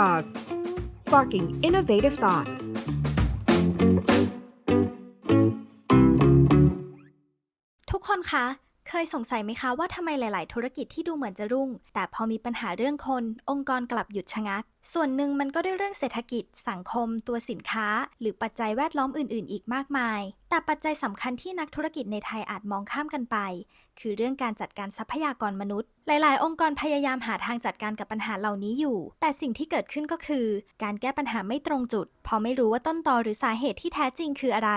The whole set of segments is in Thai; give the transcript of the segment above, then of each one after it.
Jaws sparking innovative thoughts ทุกคนคะ เคยสงสัยไหมคะว่าทำไมหลาย ๆ ธุรกิจที่ดูเหมือนจะรุ่ง แต่พอมีปัญหาเรื่องคน องค์กรกลับหยุดชะงัก ส่วนหนึ่งมันก็ด้วยเรื่องเศรษฐกิจ สังคม ตัวสินค้า หรือปัจจัยแวดล้อมอื่น ๆ อีกมากมาย แต่ปัจจัยสำคัญที่นักธุรกิจในไทยอาจมองข้ามกันไป คือเรื่องการจัดการทรัพยากรมนุษย์ หลาย ๆ องค์กรพยายามหาทางจัดการกับปัญหาเหล่านี้อยู่ แต่สิ่งที่เกิดขึ้นก็คือ การแก้ปัญหาไม่ตรงจุดเพราะไม่รู้ว่าต้นตอหรือสาเหตุที่แท้จริงคืออะไร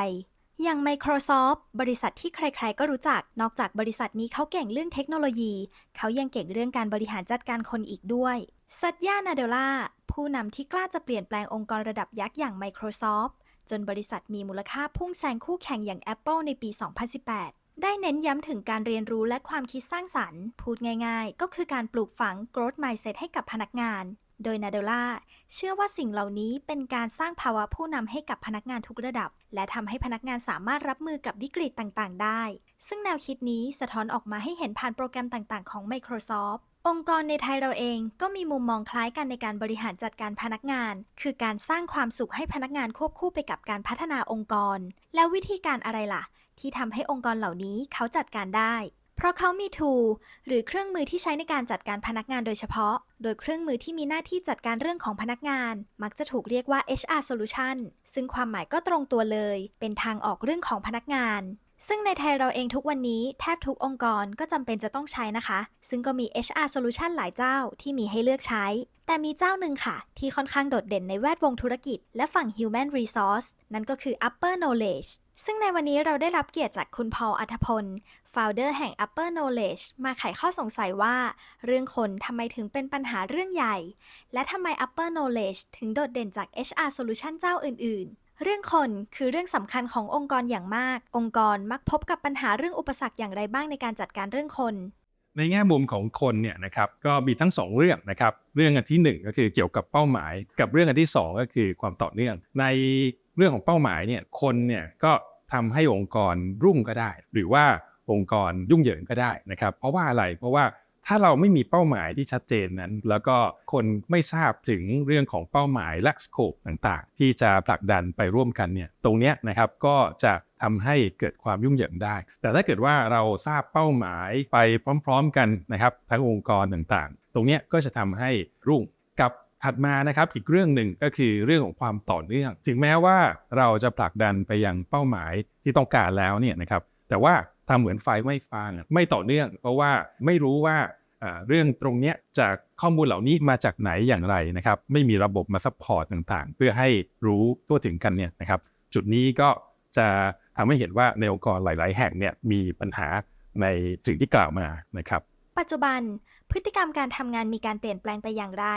อย่าง Microsoft บริษัทที่ใครๆ ก็รู้จัก นอกจากบริษัทนี้เขาเก่งเรื่องเทคโนโลยี เขายังเก่งเรื่องการบริหารจัดการคนอีกด้วยซัตยานาเดล่าผู้นำที่กล้าจะเปลี่ยนแปลงองค์กรระดับยักษ์อย่าง Microsoft จนบริษัทมีมูลค่าพุ่งแซงคู่แข่งอย่าง Apple ในปี 2018 ได้เน้นย้ำถึงการเรียนรู้และความคิดสร้างสรรค์ พูดง่ายๆ ก็คือการปลูกฝัง growth mindset ให้กับพนักงาน โดยนาเดล่าเชื่อว่าสิ่งเหล่านี้เป็นการสร้างภาวะผู้นำให้กับพนักงานทุกระดับ และทำให้พนักงานสามารถรับมือกับวิกฤตต่างๆ ได้ ซึ่งแนวคิดนี้สะท้อนออกมาให้เห็นผ่านโปรแกรมต่างๆ ของ Microsoft องค์กรในไทยเราเองก็มีมุมมองคล้ายกันในการบริหารจัดการพนักงาน คือการสร้างความสุขให้พนักงานควบคู่ไปกับการพัฒนาองค์กร แล้ววิธีการอะไรล่ะ ที่ทำให้องค์กรเหล่านี้เขาจัดการได้ เพราะเขามี tool หรือเครื่องมือที่ใช้ในการจัดการพนักงานโดยเฉพาะ โดยเครื่องมือที่มีหน้าที่จัดการเรื่องของพนักงาน มักจะถูกเรียกว่า HR solution ซึ่งความหมายก็ตรงตัวเลย เป็นทางออกเรื่องของพนักงาน ซึ่งในไทยเราเองทุกวันนี้แทบทุกองค์กรก็จำเป็นจะต้องใช้นะคะ ซึ่งก็มี HR solution หลายเจ้าที่มีให้เลือกใช้ แต่มีเจ้าหนึ่งค่ะ ที่ค่อนข้างโดดเด่นในแวดวงธุรกิจ และฝั่ง human resource นั่นก็คือ upper knowledge ซึ่งในวันนี้เราได้รับเกียรติจากคุณพอลอัธพล founder แห่ง upper knowledge มาไขข้อสงสัยว่า เรื่องคนทำไมถึงเป็นปัญหาเรื่องใหญ่ และทำไม upper knowledge ถึงโดดเด่นจาก HR solution เจ้าอื่น ๆ เรื่องคนคือเรื่องสำคัญขององค์กรอย่างมาก องค์กรมักพบกับปัญหาเรื่องอุปสรรคอย่างไรบ้างในการจัดการเรื่องคน ในแง่มุมของคนเนี่ยนะครับก็มีทั้ง 2 เรื่องนะครับเรื่องอันที่ 1 ก็คือเกี่ยวกับเป้าหมาย กับเรื่องอันที่ 2 ก็คือความต่อเนื่อง ในเรื่องของเป้าหมายเนี่ยคนเนี่ยก็ทำให้องค์กรรุ่งก็ได้ หรือว่าองค์กรยุ่งเหยิงก็ได้นะครับ เพราะว่าอะไรเพราะว่า ถ้าเราไม่มีเป้าหมายที่ชัดเจนนั้น แล้วก็คนไม่ทราบถึงเรื่องของเป้าหมายและสโคปต่างๆ ที่จะผลักดันไปร่วมกันเนี่ยตรงเนี้ยนะครับก็จะทำให้เกิดความยุ่งเหยิงได้ แต่ถ้าเกิดว่าเราทราบเป้าหมายไปพร้อม ๆ กันนะครับทั้งองค์กรต่างๆ ตรงเนี้ยก็จะทำให้รุ่งกับถัดมานะครับอีกเรื่องหนึ่งก็คือเรื่องของความต่อเนื่อง ถึงแม้ว่าเราจะผลักดันไปยังเป้าหมายที่ต้องการแล้วเนี่ยนะครับแต่ว่า ทำเหมือนไฟไม่ฟางไม่ต่อเนื่อง เพราะว่าไม่รู้ว่าเรื่องตรงนี้จากข้อมูลเหล่านี้มาจากไหนอย่างไรนะครับ ไม่มีระบบมาซัพพอร์ตต่างๆ เพื่อให้รู้ทั่วถึงกันเนี่ยนะครับ จุดนี้ก็จะทำให้เห็นว่าในองค์กรหลาย ๆ แห่งเนี่ยมีปัญหาในสิ่งที่กล่าวมานะครับ ปัจจุบันพฤติกรรมการทำงานมีการเปลี่ยนแปลงไปอย่างไร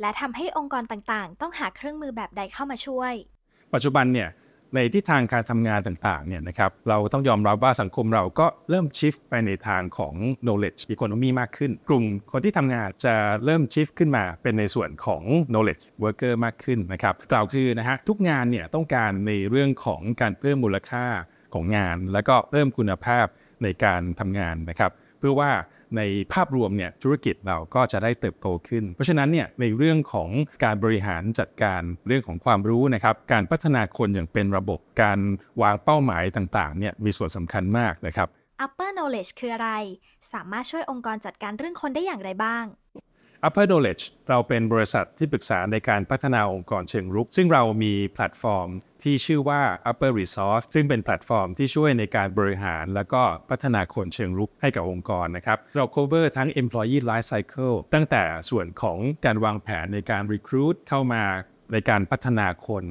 และทำให้องค์กรต่างๆ ต้องหาเครื่องมือแบบใดเข้ามาช่วย ปัจจุบันเนี่ย ในทิศทางการทำงานต่างๆเนี่ยนะครับเราต้องยอมรับว่าสังคมเราก็เริ่มชิฟไปในทางของ knowledge economy มากขึ้น กลุ่มคนที่ทำงานจะเริ่มชิฟขึ้นมาเป็นในส่วนของ knowledge worker มากขึ้นนะครับกล่าวคือนะฮะทุกงานเนี่ยต้องการในเรื่องของการเพิ่มมูลค่าของงาน แล้วก็เพิ่มคุณภาพในการทำงานนะครับ เพื่อว่า ในภาพรวมเนี่ยธุรกิจเราก็จะได้เติบโตขึ้น เพราะฉะนั้นเนี่ยในเรื่องของการบริหารจัดการเรื่องของความรู้นะครับการพัฒนาคนอย่างเป็นระบบการวางเป้าหมายต่างๆเนี่ยมีส่วนสำคัญมากนะครับ Upper Knowledge คืออะไร สามารถช่วยองค์กรจัดการเรื่องคนได้อย่างไรบ้าง Upper Knowledge เราเป็นบริษัทที่ปรึกษาในการพัฒนาองค์กรเชิงรุก ซึ่งเรามีแพลตฟอร์มที่ชื่อว่า Upper Resource ซึ่งเป็นแพลตฟอร์มที่ช่วยในการบริหาร และก็พัฒนาคนเชิงรุกให้กับองค์กรนะครับ เรา cover ทั้ง employee life cycle ตั้งแต่ส่วนของการวางแผนในการ recruit เข้ามาในการพัฒนาคน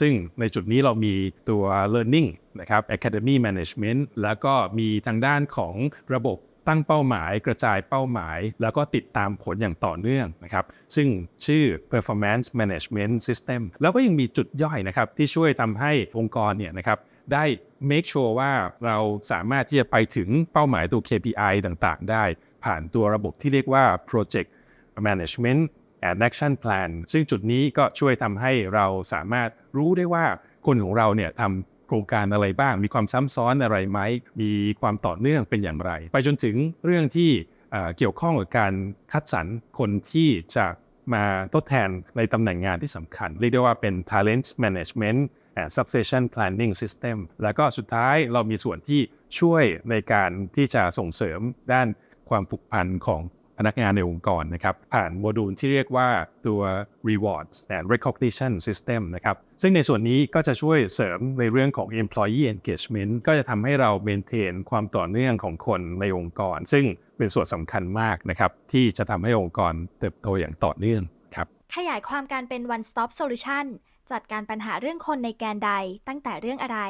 ซึ่งในจุดนี้เรามีตัว learning นะครับ academy management แล้วก็มีทางด้านของระบบ ตั้งเป้าหมาย กระจายเป้าหมาย แล้วก็ติดตามผลอย่างต่อเนื่องนะครับ ซึ่งชื่อ performance management system แล้วก็ยังมีจุดย่อยนะครับ ที่ช่วยทำให้องค์กรเนี่ยนะครับได้ make sure ว่าเราสามารถที่จะไปถึงเป้าหมายตัว KPI ต่างๆ ได้ ผ่านตัวระบบที่เรียกว่า project management and action plan ซึ่งจุดนี้ก็ช่วยทำให้เราสามารถรู้ได้ว่าคนของเราเนี่ยทำ ครงการอะไรบ้าง มีความซ้ำซ้อนอะไรไหม มีความต่อเนื่องเป็นอย่างไร ไปจนถึงเรื่องที่เกี่ยวข้องกับการคัดสรรคนที่จะมาทดแทนในตำแหน่งงานที่สำคัญ เรียกได้ว่าเป็น talent management and succession planning system แล้วก็สุดท้ายเรามีส่วนที่ช่วยในการที่จะส่งเสริมด้านความผูกพันของ พนักงานในองค์กรนะครับผ่านโมดูลที่เรียกว่าตัว rewards and recognition system นะครับซึ่งในส่วนนี้ก็จะช่วยเสริมในเรื่องของ employee engagement ก็จะทำให้เรา maintain ความต่อเนื่องของคนในองค์กร ซึ่งเป็นส่วนสำคัญมากนะครับที่จะทำให้องค์กรเติบโตอย่างต่อเนื่องครับขยายความการเป็น one stop solution จัดการปัญหาเรื่องคนในแกนใดตั้งแต่เรื่องอะไร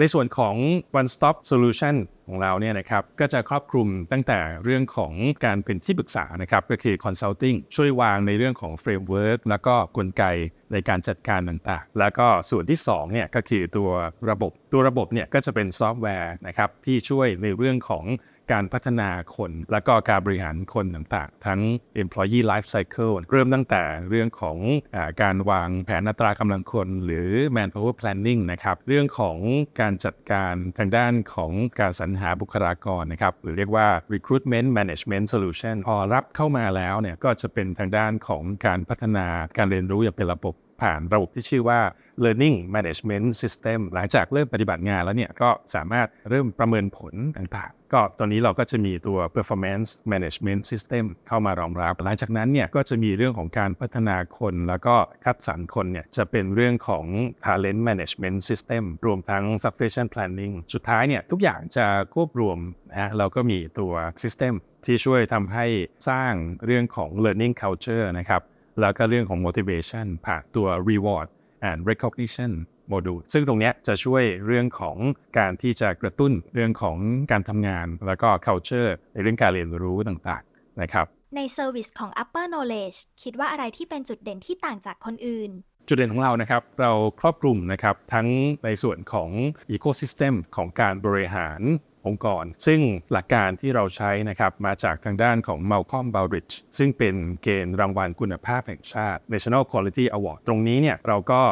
ในส่วนของ one stop solution ของเราเนี่ยนะครับก็จะครอบคลุมตั้งแต่เรื่องของการเป็นที่ปรึกษานะครับก็คือ consulting ช่วยวางในเรื่องของ framework แล้วก็กลไกในการจัดการต่างๆ แล้วก็ส่วนที่2เนี่ยก็คือตัวระบบตัวระบบเนี่ยก็จะเป็นซอฟต์แวร์นะครับที่ช่วยในเรื่องของ การพัฒนาคน แล้วก็การบริหารคนต่างๆ ทั้ง employee life cycle เริ่มตั้งแต่เรื่องของอการวางแผนอัตรากำลังคน หรือ manpower planning นะครับ เรื่องของการจัดการทางด้านของการสรรหาบุคลากรนะครับ หรือเรียกว่า recruitment management solution พอรับเข้ามาแล้วเนี่ยก็จะเป็นทางด้านของการพัฒนาการเรียนรู้อย่างเป็นระบบ ผ่านระบบที่ชื่อว่า learning management system หลังจากเริ่มปฏิบัติงานแล้วเนี่ยก็สามารถเริ่มประเมินผลต่างๆ ก็ตอนนี้เราก็จะมีตัว performance management system เข้ามารองรับ หลังจากนั้นเนี่ยก็จะมีเรื่องของการพัฒนาคนแล้วก็คัดสรรคนเนี่ยจะเป็นเรื่องของ talent management system รวมทั้ง succession planning สุดท้ายเนี่ยทุกอย่างจะควบรวมนะฮะเราก็มีตัว system ที่ช่วยทำให้สร้างเรื่องของ learning culture นะครับ แล้วก็เรื่องของ motivation ผ่านตัว reward and recognition module ซึ่งตรงเนี้ยจะช่วยเรื่องของการที่จะกระตุ้นเรื่องของการทำงาน แล้วก็ culture ในเรื่องการเรียนรู้ต่างๆนะครับ ในเซอร์วิสของ upper knowledge คิดว่าอะไรที่เป็นจุดเด่นที่ต่างจากคนอื่น จุดเด่นของเรานะครับ เราครอบคลุมนะครับทั้งในส่วนของ ecosystem ของการบริหาร องค์กร ซึ่งหลักการที่เราใช้นะครับมาจากทางด้านของ Malcolm Baldrige ซึ่งเป็นเกณฑ์รางวัลคุณภาพแห่งชาติ National Quality Award ตรงนี้เนี่ยเราก็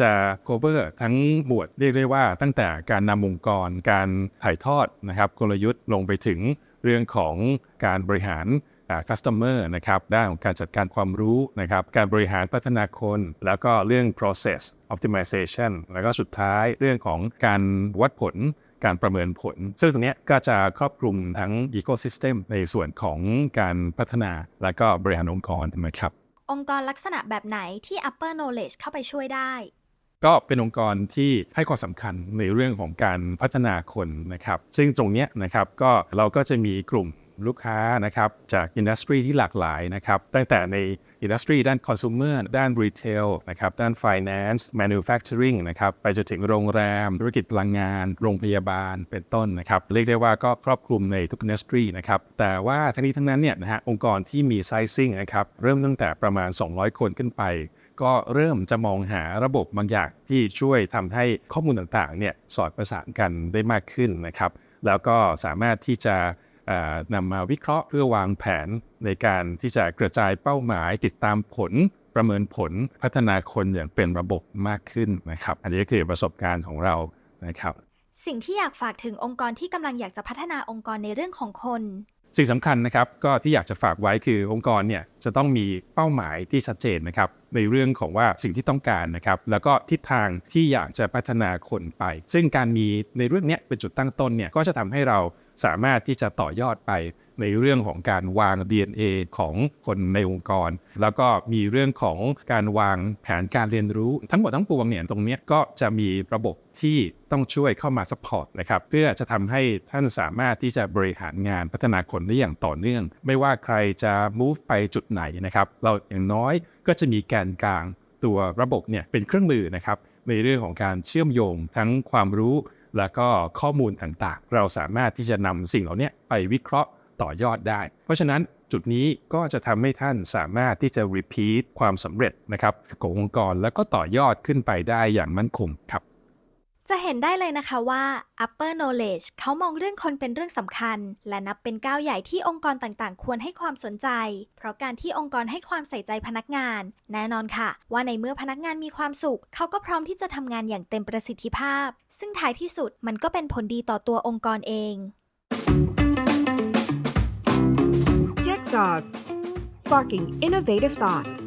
จะ cover ทั้งหมวดเรียกได้ว่าตั้งแต่การนำองค์กร การถ่ายทอดนะครับกลยุทธ์ลงไปถึงเรื่องของการบริหาร customer นะครับด้านของการจัดการความรู้นะครับการบริหารพัฒนาคน แล้วก็เรื่อง process optimization แล้วก็สุดท้ายเรื่องของการวัดผล การประเมินผล ซึ่งตรงเนี้ยก็จะครอบคลุมทั้ง ecosystem ในส่วนของการพัฒนาและก็บริหารองค์กรนะครับ องค์กรลักษณะแบบไหนที่ upper knowledge เข้าไปช่วยได้ ก็เป็นองค์กรที่ให้ความสำคัญในเรื่องของการพัฒนาคนนะครับ ซึ่งตรงเนี้ยนะครับก็เราก็จะมีกลุ่ม ลูกค้านะครับจากอินดัสทรีที่หลากหลายนะครับตั้งแต่ในอินดัสทรีด้านคอน sumer ด้านรีเทลนะครับด้าน finance manufacturing นะครับไปจนถึงโรงแรม ธุรกิจพลังงาน โรงพยาบาลเป็นต้นนะครับเรียกได้ว่าก็ครอบคลุมในทุกอินดัสทรีนะครับแต่ว่าทั้งนี้ทั้งนั้นเนี่ยนะฮะองค์กรที่มีไซซิ่งนะครับเริ่มตั้งแต่ประมาณ 200 คนขึ้นไป ก็เริ่มจะมองหาระบบบางอย่างที่ช่วยทำให้ข้อมูลต่างๆเนี่ยสอดประสานกันได้มากขึ้นนะครับแล้วก็สามารถที่จะ นำมาวิเคราะห์เพื่อวางแผนในการที่จะกระจายเป้าหมายติดตามผลประเมินผลพัฒนาคนอย่างเป็นระบบมากขึ้นนะครับ อันนี้ก็คือประสบการณ์ของเรานะครับ สิ่งที่อยากฝากถึงองค์กรที่กำลังอยากจะพัฒนาองค์กรในเรื่องของคน สิ่งสำคัญนะครับก็ที่อยากจะฝากไว้คือองค์กรเนี่ยจะต้องมีเป้าหมายที่ชัดเจนนะครับในเรื่องของว่าสิ่งที่ต้องการนะครับแล้วก็ทิศทางที่อยากจะพัฒนาคนไป ซึ่งการมีในเรื่องเนี้ยเป็นจุดตั้งต้นเนี่ยก็จะทำให้เรา สามารถที่จะต่อยอดไปในเรื่องของการวาง DNA ของคนในองค์กร แล้วก็มีเรื่องของการวางแผนการเรียนรู้ ทั้งหมดทั้งปวงเนี่ยตรงนี้ก็จะมีระบบที่ต้องช่วยเข้ามาสปอร์ตนะครับเพื่อจะทำให้ท่านสามารถที่จะบริหารงานพัฒนาคนได้อย่างต่อเนื่อง ไม่ว่าใครจะ move ไปจุดไหนนะครับเราอย่างน้อยก็จะมีแกนกลางตัวระบบเนี่ยเป็นเครื่องมือนะครับในเรื่องของการเชื่อมโยงทั้งความรู้ แล้วก็ข้อมูลต่างๆ เราสามารถที่จะนำสิ่งเหล่านี้ไปวิเคราะห์ต่อยอดได้ เพราะฉะนั้นจุดนี้ก็จะทำให้ท่านสามารถที่จะ repeat ความสำเร็จนะครับขององค์กรแล้วก็ต่อยอดขึ้นไปได้อย่างมั่นคงครับ จะเห็นได้เลยนะคะว่า upper knowledge เขามองเรื่องคนเป็นเรื่องสำคัญ และนับเป็นก้าวใหญ่ที่องค์กรต่างๆ ควรให้ความสนใจ เพราะการที่องค์กรให้ความใส่ใจพนักงาน แน่นอนค่ะ ว่าในเมื่อพนักงานมีความสุข เขาก็พร้อมที่จะทำงานอย่างเต็มประสิทธิภาพ ซึ่งท้ายที่สุดมันก็เป็นผลดีต่อตัวองค์กรเอง Tech Sauce sparking innovative thoughts.